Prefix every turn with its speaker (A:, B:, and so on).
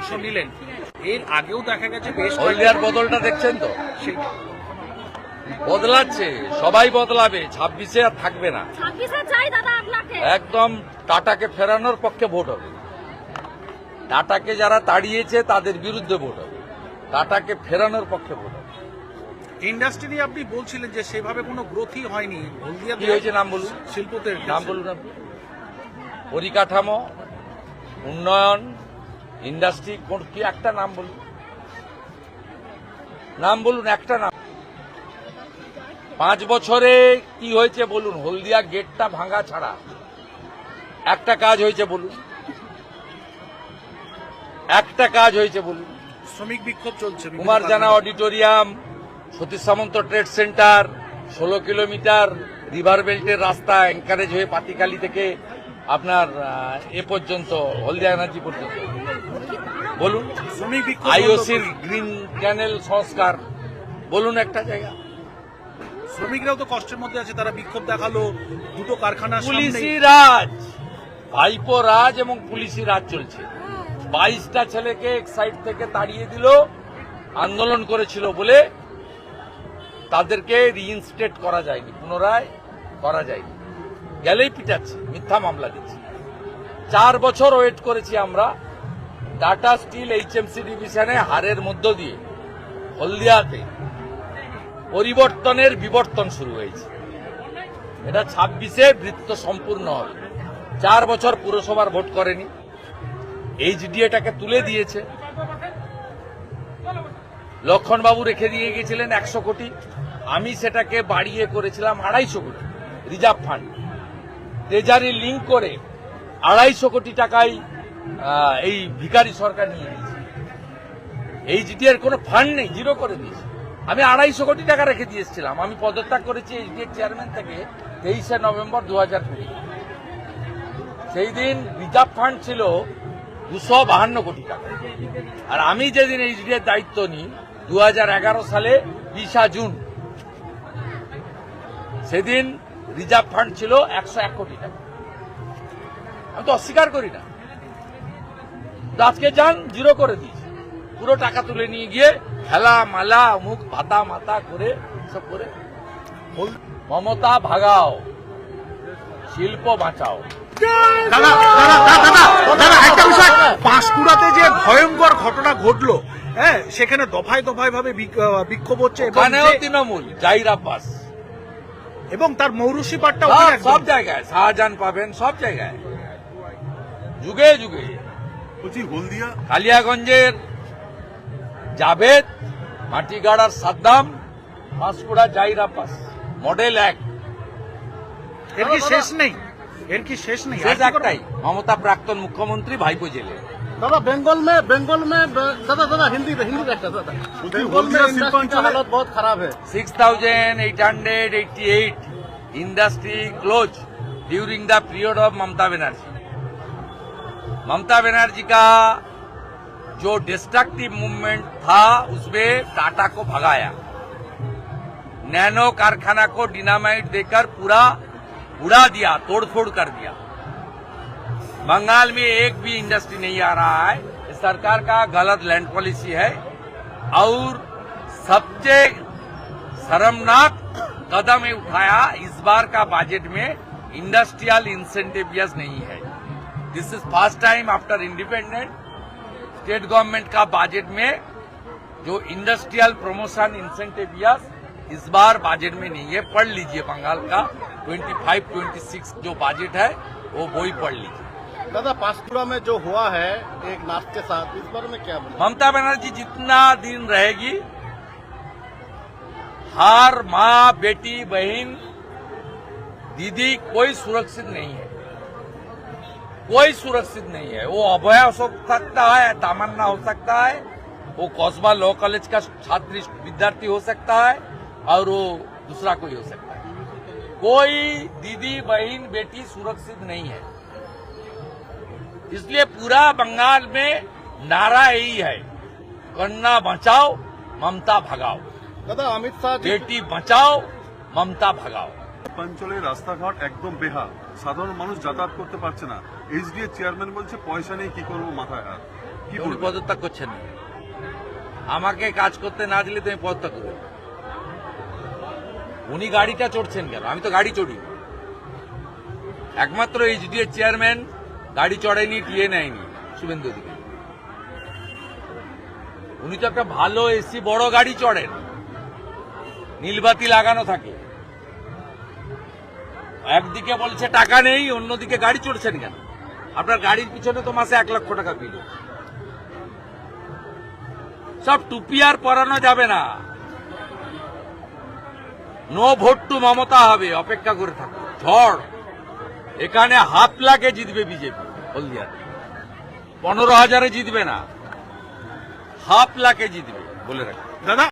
A: অংশ নিলেন। এর আগেও দেখা গেছে বেশ
B: হলদিয়ার বদলটা দেখছেন তো? বদলাচ্ছে সবাই বদলাবে ছাব্বিশে আর থাকবে না। একদম টাটাকে ফেরানোর পক্ষে ভোট হবে। টাটাকে যারা তাড়িয়েছে তাদের বিরুদ্ধে ভোট হবে। টাটাকে ফেরানোর পক্ষে ভোট হবে।
A: ইন্ডাস্ট্রি নিয়ে আপনি বলছিলেন যে সেভাবে কোনো গ্রোথই হয়নি। হলদিয়া
B: কি হয়েছে নাম বলুন?
A: শিল্পতে
B: নাম বলুন আপনি। পরিকাঠামো উন্নয়ন ইন্ডাস্ট্রি কোন কি একটা নাম বলুন? নাম বলুন একটা নাম। পাঁচ বছরে কি হয়েছে বলুন? হলদিয়া গেটটা ভাঙা ছাড়া। একটা কাজ হয়েছে বলুন। একটা কাজ হয়েছে বলুন।
A: শ্রমিক বিক্ষোভ চলছে
B: Kumar
A: Jana
B: auditorium Satish Samanta trade centre ষোলো কিলোমিটার রিভার বেল্টের রাস্তা এনকারেজ হয়ে পাতিকালি থেকে আপনার এ পর্যন্ত হলদিয়া এনার্জি পর্যন্ত। বলুন আইওসির গ্রিন ক্যানেল সংস্কার বলুন একটা জায়গা।
A: শ্রমিকরাও তো কষ্টের মধ্যে আছে তারা বিক্ষোভ দেখাল দুটো কারখানা
B: পুলিশি রাজ ভাইপো রাজ এবং পুলিশি রাজ চলছে। বাইশটা ছেলেকে এক সাইড থেকে তাড়িয়ে দিল আন্দোলন করেছিল বলে তাদেরকে রিইনস্টেট করা যায়নি পুনরায় করা যায়নি। গেলেই পিটাচ্ছে, মিথ্যা মামলা দিচ্ছে। চার বছর ওয়েট করেছি আমরা টাটা স্টিল এইচ এইচএমসি ডিভিশনে হারের মধ্য দিয়ে, হলদিয়াতে। পরিবর্তনের বিবর্তন শুরু হয়েছে। এটা ছাব্বিশে বৃত্ত সম্পূর্ণ হবে। চার বছর পুরসভার ভোট করেনি। এইচডিএটাকে তুলে দিয়েছে। লক্ষণবাবু রেখে দিয়ে গিয়েছিলেন একশো কোটি। আমি সেটাকে বাড়িয়ে করেছিলাম আড়াইশো কোটি। রিজার্ভ ফান্ড ট্রেজারি লিঙ্ক করে আড়াইশো কোটি টাকায় এই ভিকারি সরকার নিয়ে নিয়েছে। এইচডি এর কোনো ফান্ড নেই জিরো করে দিয়েছে। আমি আড়াইশো কোটি টাকা রেখে দিয়ে এসেছিলাম। আমি পদত্যাগ করেছি এইচডি এর চেয়ারম্যান থেকে তেইশে নভেম্বর দু হাজার কুড়ি। সেই দিন রিজার্ভ ফান্ড ছিল দুশো বাহান্ন কোটি টাকা। আর আমি যেদিন এইচডি এর দায়িত্ব নিই, দু হাজার এগারো সালে বিশা জুন। সেদিন রিজার্ভ ফান্ড ছিল একশো এক কোটি টাকা। আমি তো অস্বীকার করি না। আজকে যান জিরো করে দিয়েছে। পুরো টাকা তুলে নিয়ে গিয়ে খেলা মালা মুখ ভাতা মাতা করে সব করে। মমতা ভাগাও শিল্প বাঁচাও।
A: দাদা দাদা দাদা দাদা একটা বিষয়। পাঁশকুড়াতে যে ভয়ঙ্কর ঘটনা ঘটলো হ্যাঁ সেখানে দফায় দফায় ভাবে বিক- বিক্ষোভ হচ্ছে
B: তৃণমূল জাহির আব্বাস
A: এবং তার মৌরুষি পাটটা
B: সব
A: ওখানে
B: সব
A: একদম।
B: জায়গায় শাহজাহান পাবেন সব জায়গায়। যুগে যুগে।
C: বলছি হলদিয়া?
B: কালিয়াগঞ্জের জাভেদ মাটিগাড়ার সাদ্দাম পাঁশকুড়া জাহির আব্বাস মডেল এক।
A: এর কি শেষ নেই? এর কি শেষ নেই?
B: শেষ? একটাই মমতা প্রাক্তন মুখ্যমন্ত্রী ভাইপো জেলে।
D: दादा बंगाल में बंगाल में दादा दादा हिंदी हिंदी देखता दादा। बंगाल में हालत बहुत खराब है।
B: Six thousand eight hundred eighty eight industry close during the period of Mamata Banerjee. Mamata Banerjee का जो डिस्ट्रक्टिव मूवमेंट था उसमें टाटा को भगाया। नैनो कारखाना को डिनामाइट देकर पूरा उड़ा दिया तोड़फोड़ कर दिया। बंगाल में एक भी इंडस्ट्री नहीं आ रहा है। सरकार का गलत लैंड पॉलिसी है। और सबसे शर्मनाक कदम उठाया इस बार का बजट में इंडस्ट्रियल इंसेंटिवियस नहीं है। This is first time after independent state government का बजट में जो इंडस्ट्रियल प्रमोशन इंसेंटिवियस इस बार बजट में नहीं है। पढ़ लीजिए बंगाल का 25 26 जो बजट है, वो वही पढ़ लीजिए।
D: दादा, पासपुरा में जो हुआ है, एक नाच के साथ, इस बारे में क्या बोले?
B: ममता बनर्जी, जितना दिन रहेगी, हर माँ, बेटी, बहन, दीदी, कोई सुरक्षित नहीं है। कोई सुरक्षित नहीं है। वो अभय हो सकता है, तामन्ना हो सकता है, वो कौसबा लॉ कॉलेज का छात्र विद्यार्थी हो सकता है, और वो दूसरा कोई हो सकता है। कोई दीदी, बहन, बेटी सुरक्षित नहीं है। इसलिए पूरा बंगाल में नारा यही है कन्ना बचाओ ममता भगाओ
D: दादा अमित शाह जी
B: बेटी बचाओ ममता भगाओ
C: শিল্পাঞ্চলের রাস্তাঘাট একদম বেহাল সাধারণ মানুষ যাতায়াত করতে পারছে না এইচডিএ চেয়ারম্যান বলছে পয়সা নেই কি করবো মাথায় হাত কি
B: উনি
C: বলবেন?
B: পদত্যাগ করছেন না আমাকে কাজ করতে না দিলে তুমি পদত্যাগ করবে উনি গাড়িটা চড়ছেন কেন আমি তো গাড়ি চড়ি একমাত্র এইচডিএর চেয়ারম্যান গাড়ি চড়ায়নি টিয়ে নেয়নি, শুভেন্দু দিকে উনি তো একটা ভালো এসি, বড় গাড়ি চড়েন। নীলবাতি লাগানো থাকে। একদিকে বলছে, টাকা নেই, অন্যদিকে গাড়ি চড়ছেন কেন? আপনার গাড়ির পিছনে তো মাসে এক লক্ষ টাকা বিল। সব টুপি আর পরানো যাবে না। নো ভোট টু মমতা হবে, অপেক্ষা করে থাকো ঝড়। এখানে হাফ লাখে জিতবে বিজেপি, হলদিয়াতে। পনেরো হাজারে জিতবে না। হাফ লাখে জিতবে, বলে রাখি।
A: দাদা